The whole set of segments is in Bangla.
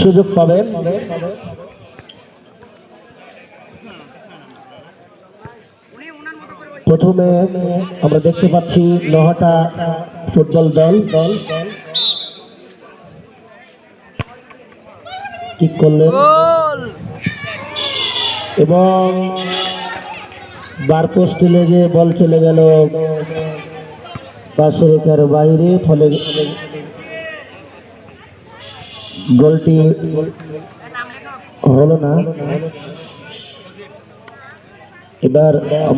সুযোগ পাবেন প্রথমে আমরা দেখতে পাচ্ছি নহাটা ফুটবল দল। দল কিক করলেন এবং বার পোস্টে লেগে বল চলে গেল। পাশের বাইরে ফলে গোলটি হলো না এবার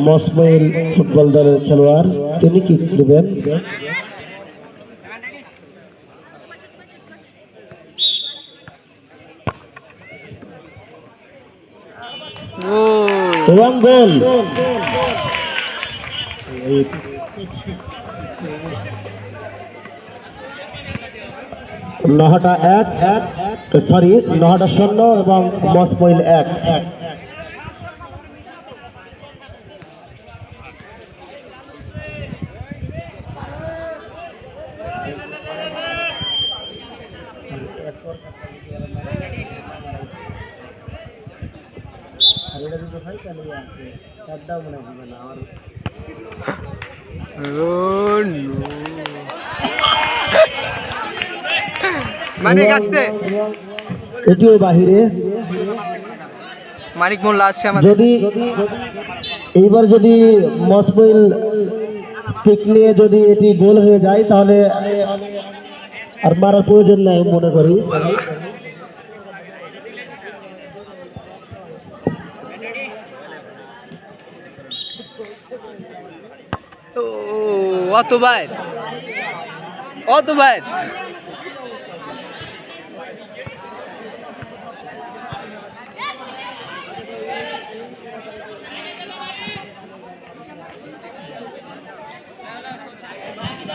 মসমাইল ফুটবল দলের খেলোয়াড় তিনি কি দেবেন এবং গোল নহাটা এক সরি নহাটা শূন্য এবং মসমইল এক। এক মানিক আসতে। এটিও বাহিরে। মানিক মোল্লা আছে আমাদের। যদি এইবার যদি মসমইল কিক নিয়ে যদি এটি গোল হয়ে যায় তাহলে আর মারার প্রয়োজন নাই মনে করি। অত বাইর অত বাইর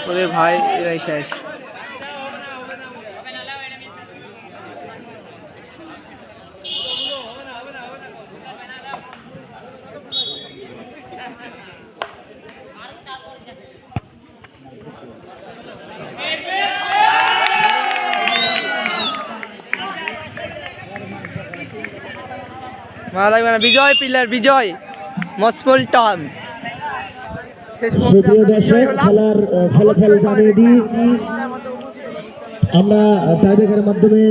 ওরে ভাই এরাই শেষ মারা লাগবে না। বিজয় পিলার বিজয়। মসফুল টান সুপ্রিয় দর্শক খেলার ফলাফল জানিয়ে দিই। আমরা টাইব্রেকারের মাধ্যমে